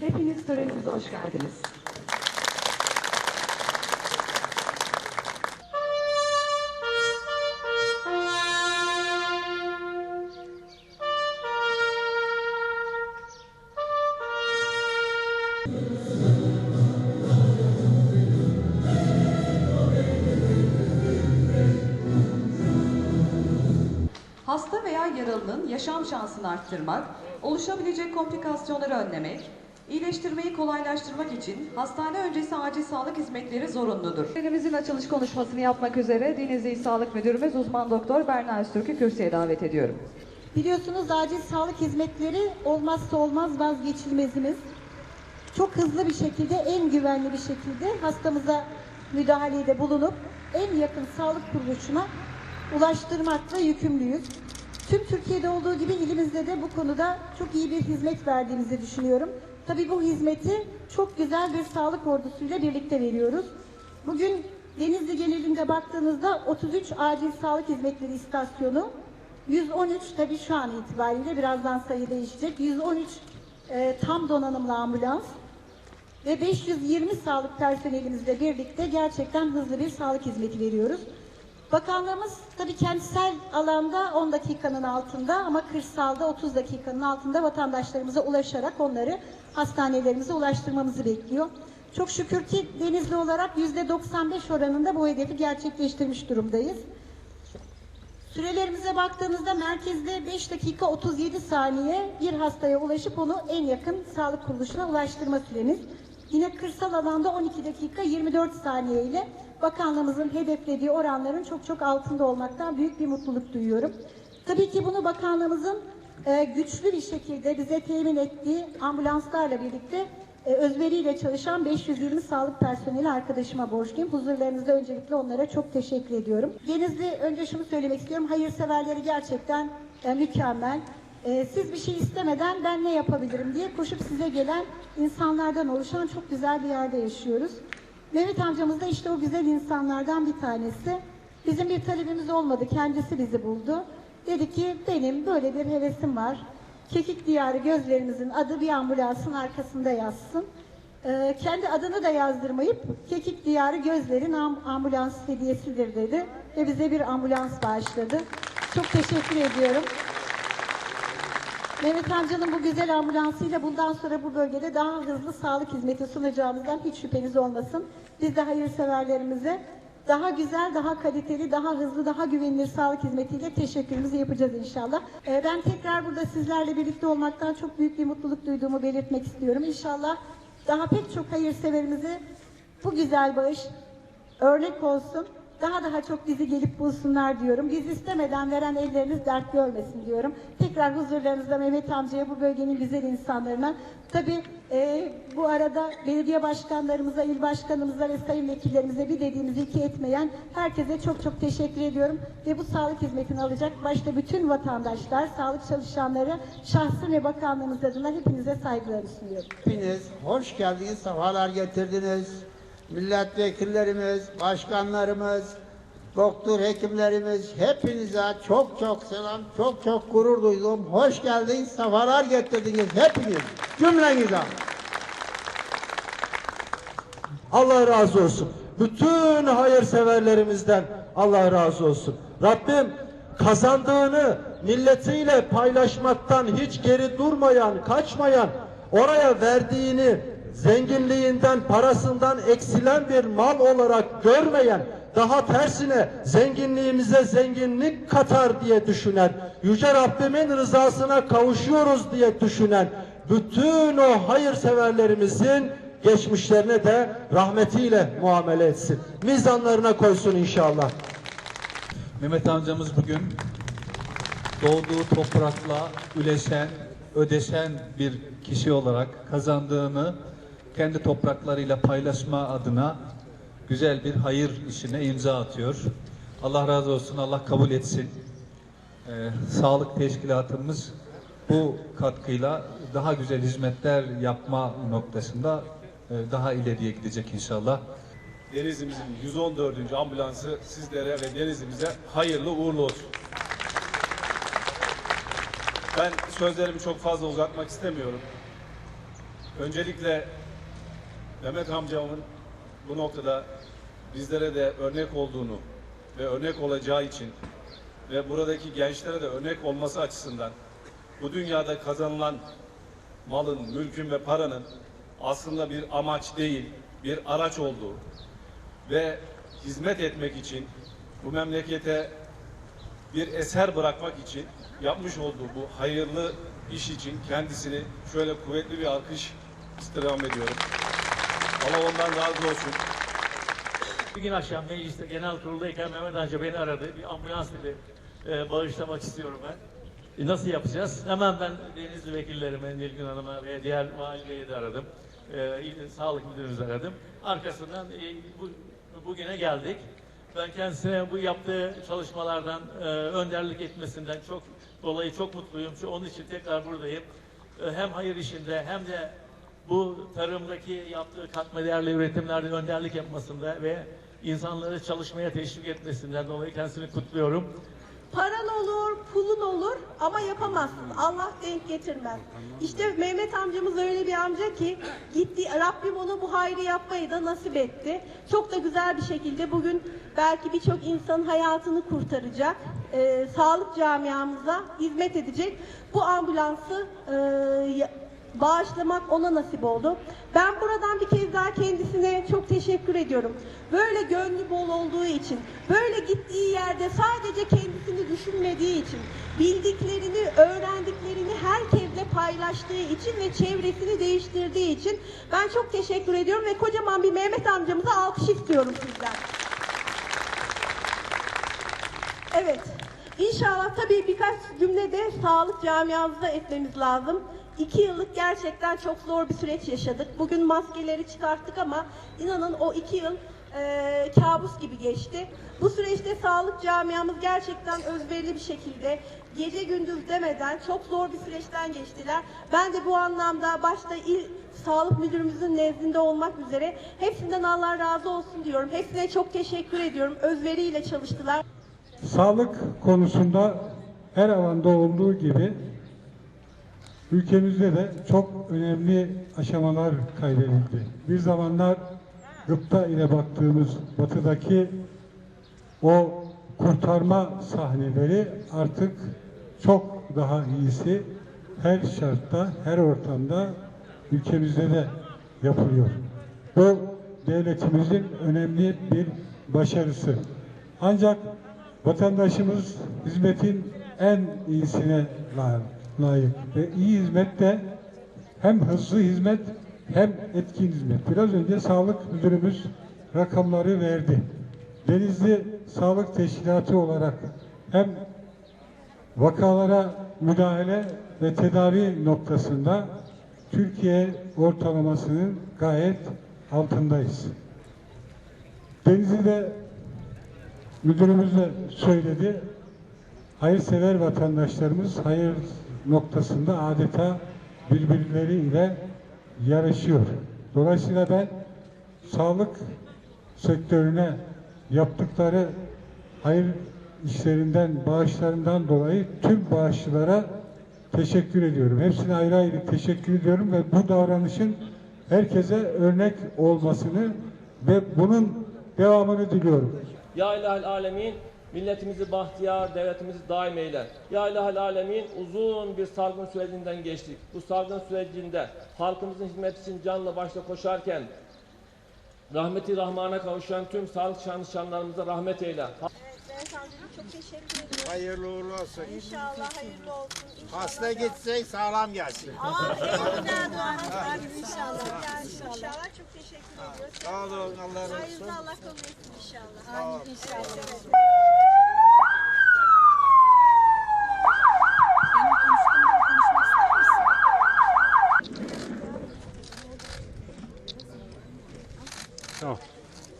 Hepiniz törenimize hoş geldiniz. Hasta veya yaralının yaşam şansını arttırmak, oluşabilecek komplikasyonları önlemek, iyileştirmeyi kolaylaştırmak için hastane öncesi acil sağlık hizmetleri zorunludur. Törenimizin açılış konuşmasını yapmak üzere Denizli Sağlık Müdürümüz uzman doktor Berna Öztürk'ü kürsüye davet ediyorum. Biliyorsunuz acil sağlık hizmetleri olmazsa olmaz vazgeçilmezimiz. Çok hızlı bir şekilde, en güvenli bir şekilde hastamıza müdahalede bulunup en yakın sağlık kuruluşuna ulaştırmakla yükümlüyüz. Tüm Türkiye'de olduğu gibi ilimizde de bu konuda çok iyi bir hizmet verdiğimizi düşünüyorum. Tabii bu hizmeti çok güzel bir sağlık ordusuyla birlikte veriyoruz. Bugün Denizli genelinde baktığınızda 33 acil sağlık hizmetleri istasyonu, 113 tabii şu an itibariyle birazdan sayı değişecek. 113 e, tam donanımlı ambulans ve 520 sağlık personelimizle birlikte gerçekten hızlı bir sağlık hizmeti veriyoruz. Bakanlığımız tabii kentsel alanda 10 dakikanın altında ama kırsalda 30 dakikanın altında vatandaşlarımıza ulaşarak onları hastanelerimize ulaştırmamızı bekliyor. Çok şükür ki Denizli olarak %95 oranında bu hedefi gerçekleştirmiş durumdayız. Sürelerimize baktığınızda merkezde 5 dakika 37 saniye bir hastaya ulaşıp onu en yakın sağlık kuruluşuna ulaştırma süremiz. Yine kırsal alanda 12 dakika 24 saniye ile bakanlığımızın hedeflediği oranların çok çok altında olmaktan büyük bir mutluluk duyuyorum. Tabii ki bunu bakanlığımızın e, güçlü bir şekilde bize temin ettiği ambulanslarla birlikte e, özveriyle çalışan 520 sağlık personeli arkadaşıma borçluyum. Huzurlarınızda öncelikle onlara çok teşekkür ediyorum. Denizli önce şunu söylemek istiyorum. Hayırseverleri gerçekten e, mükemmel. E, siz bir şey istemeden ben ne yapabilirim diye koşup size gelen insanlardan oluşan çok güzel bir yerde yaşıyoruz. Mehmet amcamız da işte o güzel insanlardan bir tanesi. Bizim bir talebimiz olmadı. Kendisi bizi buldu. Dedi ki benim böyle bir hevesim var. Kekik Diyarı gözlerimizin adı bir ambulansın arkasında yazsın. Ee, kendi adını da yazdırmayıp Kekik Diyarı gözlerin am- ambulans hediyesidir dedi. Ve bize bir ambulans bağışladı. Çok teşekkür ediyorum. Mehmet amcanın bu güzel ambulansıyla bundan sonra bu bölgede daha hızlı sağlık hizmeti sunacağımızdan hiç şüpheniz olmasın. Biz de hayırseverlerimize daha güzel, daha kaliteli, daha hızlı, daha güvenilir sağlık hizmetiyle teşekkürümüzü yapacağız inşallah. Ee, ben tekrar burada sizlerle birlikte olmaktan çok büyük bir mutluluk duyduğumu belirtmek istiyorum. İnşallah daha pek çok hayırseverimize bu güzel bağış örnek olsun. Daha daha çok bizi gelip bulsunlar diyorum. Biz istemeden veren elleriniz dert görmesin diyorum. Tekrar huzurlarınızda Mehmet amcaya, bu bölgenin güzel insanlarına. Tabii e, bu arada belediye başkanlarımıza, il başkanımıza ve sayın vekillerimize bir dediğimizi iki etmeyen herkese çok çok teşekkür ediyorum. Ve bu sağlık hizmetini alacak başta bütün vatandaşlar, sağlık çalışanları, şahsı ve bakanlığımız adına hepinize saygılarımı sunuyorum. Hepiniz hoş geldiniz, sefalar getirdiniz. Milletvekillerimiz, başkanlarımız, doktor hekimlerimiz hepinize çok çok selam, çok çok gurur duydum. Hoş geldiniz, sefalar getirdiniz hepiniz. Cümlenize. Allah razı olsun. Bütün hayırseverlerimizden Allah razı olsun. Rabbim kazandığını milletiyle paylaşmaktan hiç geri durmayan, kaçmayan, oraya verdiğini zenginliğinden, parasından eksilen bir mal olarak görmeyen, daha tersine zenginliğimize zenginlik katar diye düşünen, Yüce Rabbimin rızasına kavuşuyoruz diye düşünen bütün o hayırseverlerimizin geçmişlerine de rahmetiyle muamele etsin. Mizanlarına koysun inşallah. Mehmet amcamız bugün doğduğu toprakla üleşen, ödeşen bir kişi olarak kazandığını kendi topraklarıyla paylaşma adına güzel bir hayır işine imza atıyor. Allah razı olsun, Allah kabul etsin. Ee, sağlık teşkilatımız bu katkıyla daha güzel hizmetler yapma noktasında e, daha ileriye gidecek inşallah. Denizli'mizin 114. ambulansı sizlere ve Denizli'mize hayırlı uğurlu olsun. Ben sözlerimi çok fazla uzatmak istemiyorum. Öncelikle Mehmet amcamın bu noktada bizlere de örnek olduğunu ve örnek olacağı için ve buradaki gençlere de örnek olması açısından bu dünyada kazanılan malın, mülkün ve paranın aslında bir amaç değil, bir araç olduğu ve hizmet etmek için bu memlekete bir eser bırakmak için yapmış olduğu bu hayırlı iş için kendisini şöyle kuvvetli bir alkış istirham ediyorum. Allah ondan razı olsun. Bir gün akşam mecliste genel kuruldayken Mehmet Amca beni aradı. Bir ambulans dedi. "Ee, bağışlamak istiyorum ben. E, nasıl yapacağız? Hemen ben Denizli vekillerime, Nilgün Hanım'a ve diğer valideye de aradım. Ee, il- sağlık müdürümüzü aradım. Arkasından e, bu, bugüne geldik. Ben kendisine bu yaptığı çalışmalardan e, önderlik etmesinden çok dolayı çok mutluyum. Onun için tekrar buradayım. E, hem hayır işinde hem de bu tarımdaki yaptığı katma değerli üretimlerde önderlik yapmasında ve insanları çalışmaya teşvik etmesinden dolayı kendisini kutluyorum. Paran olur, pulun olur ama yapamazsın. Allah denk getirmez. İşte Mehmet amcamız öyle bir amca ki gitti Rabbim ona bu hayrı yapmayı da nasip etti. Çok da güzel bir şekilde bugün belki birçok insanın hayatını kurtaracak. e, sağlık camiamıza hizmet edecek. Bu ambulansı e, bağışlamak ona nasip oldu. Ben buradan bir kez daha kendisine çok teşekkür ediyorum. Böyle gönlü bol olduğu için, böyle gittiği yerde sadece kendisini düşünmediği için, bildiklerini, öğrendiklerini herkesle paylaştığı için ve çevresini değiştirdiği için ben çok teşekkür ediyorum ve kocaman bir Mehmet amcamıza alkış istiyorum sizden. Evet. İnşallah tabii birkaç cümle de sağlık camiamızda etmemiz lazım. İki yıllık gerçekten çok zor bir süreç yaşadık. Bugün maskeleri çıkarttık ama inanın o iki yıl e, kabus gibi geçti. Bu süreçte sağlık camiamız gerçekten özverili bir şekilde gece gündüz demeden çok zor bir süreçten geçtiler. Ben de bu anlamda başta il sağlık müdürümüzün nezdinde olmak üzere hepsinden Allah razı olsun diyorum. Hepsine çok teşekkür ediyorum. Özveriyle çalıştılar. Sağlık konusunda her alanda olduğu gibi ülkemizde de çok önemli aşamalar kaydedildi. Bir zamanlar gıpta ile baktığımız batıdaki o kurtarma sahneleri artık çok daha iyisi her şartta, her ortamda ülkemizde de yapılıyor. Bu devletimizin önemli bir başarısı. Ancak vatandaşımız hizmetin en iyisine la- layık ve iyi hizmet de hem hızlı hizmet hem etkin hizmet. Biraz önce sağlık müdürümüz rakamları verdi. Denizli Sağlık Teşkilatı olarak hem vakalara müdahale ve tedavi noktasında Türkiye ortalamasının gayet altındayız. Denizli'de müdürümüz de söyledi. Hayırsever vatandaşlarımız hayır noktasında adeta birbirleriyle yarışıyor. Dolayısıyla ben sağlık sektörüne yaptıkları hayır işlerinden, bağışlarından dolayı tüm bağışçılara teşekkür ediyorum. Hepsine ayrı ayrı teşekkür ediyorum ve bu davranışın herkese örnek olmasını ve bunun devamını diliyorum. Ya ilahel alemin milletimizi bahtiyar, devletimizi daim eyle. Ya ilahel alemin uzun bir salgın sürecinden geçtik. Bu salgın sürecinde halkımızın hizmet için canla başla koşarken rahmeti rahmana kavuşan tüm sağlık çalışanlarımıza rahmet eyle. Evet çok teşekkür ediyorum. Hayırlı uğurlu olsun. İnşallah hayırlı olsun. İnşallah Hasta gitsek sağlam gelsin. Amin. Güzel duanız var. İnşallah. Gelsin inşallah. Çok teşekkür ediyoruz. Sağ olun. Allah razı olsun. Hayırlı Allah kabul etsin inşallah. Amin inşallah.